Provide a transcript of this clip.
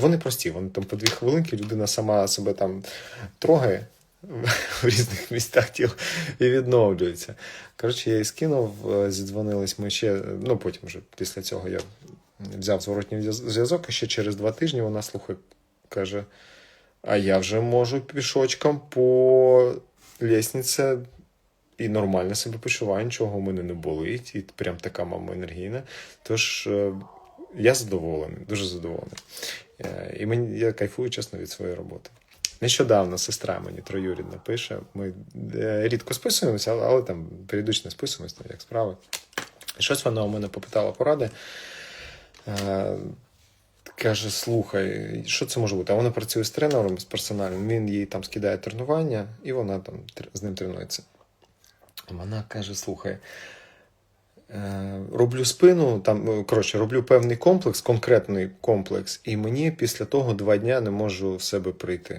Вони прості, вони там по дві хвилинки, людина сама себе там трогає в різних місцях тіла і відновлюється. Коротше, я їй скинув, е, зідзвонились ми ще, ну потім вже після цього я взяв зворотній зв'язок, і ще через два тижні вона слухає, каже: А я вже можу пішочком по лісниці і нормально себе почуваю, нічого у мене не болить, і прям така мама енергійна. Тож е, я задоволений, дуже задоволений. Е, І мені я кайфую чесно від своєї роботи. Нещодавно сестра мені троюрідна пише. Ми е, рідко списуємося, але, але там періодично списуємося, там, як справи. І щось вона у мене попитала поради. Е, Каже: слухай, що це може бути? А вона працює з тренером, з персональним, він їй там скидає тренування, і вона там з ним тренується. Вона каже: слухай, роблю спину, там, е, коротше, роблю певний комплекс, конкретний комплекс, і мені після того два дня не можу в себе прийти.